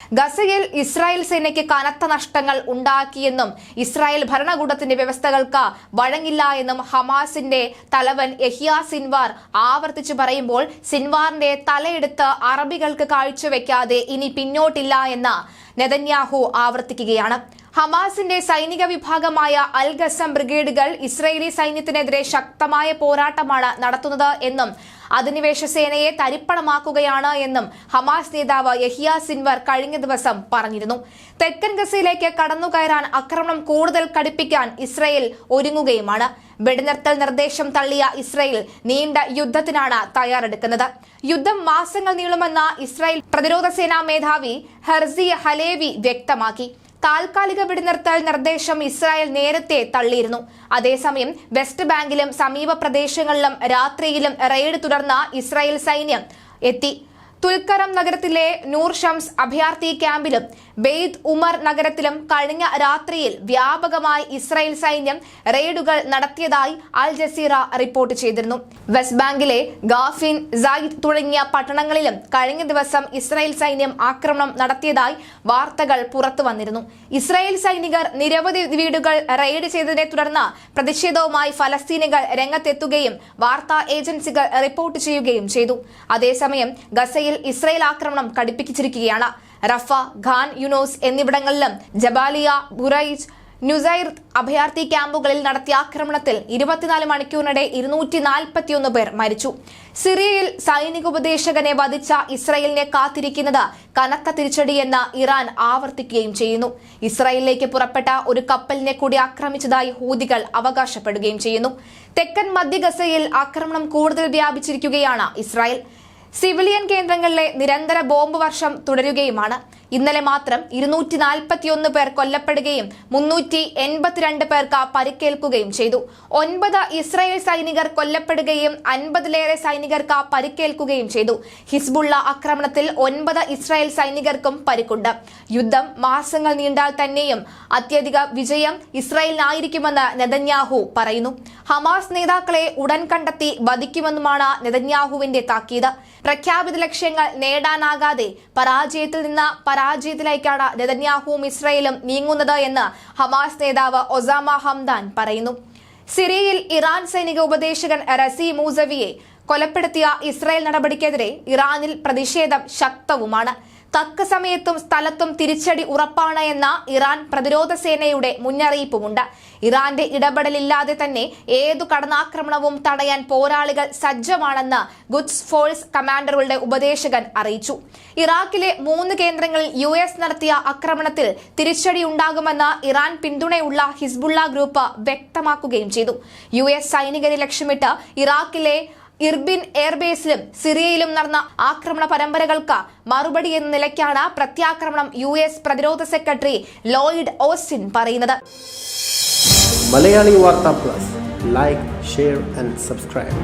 ഗസയിൽ ഇസ്രായേൽ സേനയ്ക്ക് കനത്ത നഷ്ടങ്ങൾ ഉണ്ടാക്കിയെന്നും ഇസ്രായേൽ ഭരണകൂടത്തിന്റെ വ്യവസ്ഥകൾക്ക് വഴങ്ങില്ല എന്നും ഹമാസിന്റെ തലവൻ യഹിയ സിൻവാർ ആവർത്തിച്ചു പറയുമ്പോൾ സിൻവാറിന്റെ തലയെടുത്ത് അറബികൾക്ക് കാഴ്ചവെക്കാതെ ഇനി പിന്നോട്ടില്ല എന്ന് നെതന്യാഹു ആവർത്തിക്കുകയാണ്. ഹമാസിന്റെ സൈനിക വിഭാഗമായ അൽ ഗസം ബ്രിഗേഡുകൾ ഇസ്രയേലി സൈന്യത്തിനെതിരെ ശക്തമായ പോരാട്ടമാണ് നടത്തുന്നത് എന്നും അധിനിവേശ സേനയെ തരിപ്പണമാക്കുകയാണ് എന്നും ഹമാസ് നേതാവ് യഹിയ സിൻവർ കഴിഞ്ഞ ദിവസം പറഞ്ഞിരുന്നു. തെക്കൻ ഗസയിലേക്ക് കടന്നുകയറാൻ ആക്രമണം കൂടുതൽ കടുപ്പിക്കാൻ ഇസ്രയേൽ ഒരുങ്ങുകയുമാണ്. വെടിനിർത്തൽ നിർദ്ദേശം തള്ളിയ ഇസ്രയേൽ നീണ്ട യുദ്ധത്തിനാണ് തയ്യാറെടുക്കുന്നത്. യുദ്ധം മാസങ്ങൾ നീളുമെന്ന ഇസ്രയേൽ പ്രതിരോധ സേനാ മേധാവി ഹെർസി ഹലേവി വ്യക്തമാക്കി. താൽക്കാലിക വെടിനിർത്തൽ നിർദ്ദേശം ഇസ്രായേൽ നേരത്തെ തള്ളിയിരുന്നു. അതേസമയം വെസ്റ്റ് ബാങ്കിലും സമീപ പ്രദേശങ്ങളിലും രാത്രിയിലും റെയ്ഡ് തുടർന്ന ഇസ്രായേൽ സൈന്യം എത്തി. തുൽക്കരം നഗരത്തിലെ നൂർ ഷംസ് അഭയാർത്ഥി ക്യാമ്പിലും ബെയ്ദ് ഉമർ നഗരത്തിലും കഴിഞ്ഞ രാത്രിയിൽ വ്യാപകമായി ഇസ്രായേൽ സൈന്യം റെയ്ഡുകൾ നടത്തിയതായി അൽ ജസീറ റിപ്പോർട്ട് ചെയ്തിരുന്നു. വെസ്റ്റ് ബാങ്കിലെ ഗാഫിൻ സായിദ് തുടങ്ങിയ പട്ടണങ്ങളിലും കഴിഞ്ഞ ദിവസം ഇസ്രായേൽ സൈന്യം ആക്രമണം നടത്തിയതായി വാർത്തകൾ പുറത്തു വന്നിരുന്നു. ഇസ്രായേൽ സൈനികർ നിരവധി വീടുകൾ റെയ്ഡ് ചെയ്തതിനെ തുടർന്ന് പ്രതിഷേധവുമായി ഫലസ്തീനികൾ രംഗത്തെത്തുകയും വാർത്താ ഏജൻസികൾ റിപ്പോർട്ട് ചെയ്യുകയും ചെയ്തു. അതേസമയം ഗസയിൽ ഇസ്രായേൽ ആക്രമണം കടുപ്പിച്ചിരിക്കുകയാണ്. റഫ ഖാൻ യുനോസ് എന്നിവിടങ്ങളിലും ജബാലിയ ബുറൈജ് ന്യൂസൈർ അഭയാർത്ഥി ക്യാമ്പുകളിൽ നടത്തിയ ആക്രമണത്തിൽ ഇരുപത്തിനാല് മണിക്കൂറിനിടെ ഇരുന്നൂറ്റി നാൽപ്പത്തിയൊന്ന് പേർ മരിച്ചു. സിറിയയിൽ സൈനിക ഉപദേശകനെ വധിച്ച ഇസ്രയേലിനെ കാത്തിരിക്കുന്നത് കനത്ത തിരിച്ചടിയെന്ന് ഇറാൻ ആവർത്തിക്കുകയും ചെയ്യുന്നു. ഇസ്രയേലിലേക്ക് പുറപ്പെട്ട ഒരു കപ്പലിനെ കൂടി ആക്രമിച്ചതായി ഹൂതികൾ അവകാശപ്പെടുകയും ചെയ്യുന്നു. തെക്കൻ മധ്യ ഗസയിൽ ആക്രമണം കൂടുതൽ വ്യാപിച്ചിരിക്കുകയാണ് ഇസ്രായേൽ. സിവിലിയൻ കേന്ദ്രങ്ങളിലെ നിരന്തര ബോംബ് വർഷം തുടരുകയുമാണ്. ഇന്നലെ മാത്രം ഇരുന്നൂറ്റി നാൽപ്പത്തിയൊന്ന് പേർ കൊല്ലപ്പെടുകയും മുന്നൂറ്റി എൺപത്തിരണ്ട് പേർക്ക് പരിക്കേൽക്കുകയും ചെയ്തു. ഒൻപത് ഇസ്രായേൽ സൈനികർ കൊല്ലപ്പെടുകയും അൻപതിലേറെ സൈനികർക്ക് പരിക്കേൽക്കുകയും ചെയ്തു. ഹിസ്ബുള്ള ആക്രമണത്തിൽ ഒൻപത് ഇസ്രായേൽ സൈനികർക്കും പരിക്കുണ്ട്. യുദ്ധം മാസങ്ങൾ നീണ്ടാൽ തന്നെയും അത്യധിക വിജയം ഇസ്രായേലിനായിരിക്കുമെന്ന് നെതന്യാഹു പറയുന്നു. ഹമാസ് നേതാക്കളെ ഉടൻ കണ്ടെത്തി വധിക്കുമെന്നുമാണ് നെതന്യാഹുവിന്റെ താക്കീത്. പ്രഖ്യാപിത ലക്ഷ്യങ്ങൾ നേടാനാകാതെ പരാജയത്തിൽ നിന്ന് പരാജയത്തിലേക്കാണ് നെതന്യാഹുവും ഇസ്രയേലും നീങ്ങുന്നത് എന്ന് ഹമാസ് നേതാവ് ഒസാമ ഹംദാൻ പറയുന്നു. സിറിയയിൽ ഇറാൻ സൈനിക ഉപദേശകൻ റസി മൂസവിയെ കൊലപ്പെടുത്തിയ ഇസ്രായേൽ നടപടിക്കെതിരെ ഇറാനിൽ പ്രതിഷേധം ശക്തവുമാണ്. തക്ക സമയത്തും സ്ഥലത്തും തിരിച്ചടി ഉറപ്പാണ് എന്ന ഇറാൻ പ്രതിരോധ സേനയുടെ മുന്നറിയിപ്പുമുണ്ട്. ഇറാന്റെ ഇടപെടലില്ലാതെ തന്നെ ഏതു കടന്നാക്രമണവും തടയാൻ പോരാളികൾ സജ്ജമാണെന്ന് ഗുഡ്സ് ഫോഴ്സ് കമാൻഡറുകളുടെ ഉപദേശകൻ അറിയിച്ചു. ഇറാഖിലെ മൂന്ന് കേന്ദ്രങ്ങളിൽ യു നടത്തിയ ആക്രമണത്തിൽ തിരിച്ചടി ഉണ്ടാകുമെന്ന് ഇറാൻ പിന്തുണയുള്ള ഹിസ്ബുള്ള ഗ്രൂപ്പ് വ്യക്തമാക്കുകയും ചെയ്തു. യു എസ് സൈനികരെ ലക്ഷ്യമിട്ട് ഇറാഖിലെ ഇർബിൻ എയർബേസിലും സിറിയയിലും നടന്ന ആക്രമണ പരമ്പരകൾക്ക് മറുപടി എന്ന നിലയ്ക്കാണ് പ്രത്യാക്രമണം യു എസ് പ്രതിരോധ സെക്രട്ടറി ലോയിഡ് ഓസ്റ്റിൻ പറയുന്നത്. മലയാളി വാർത്താ plus. Like share and subscribe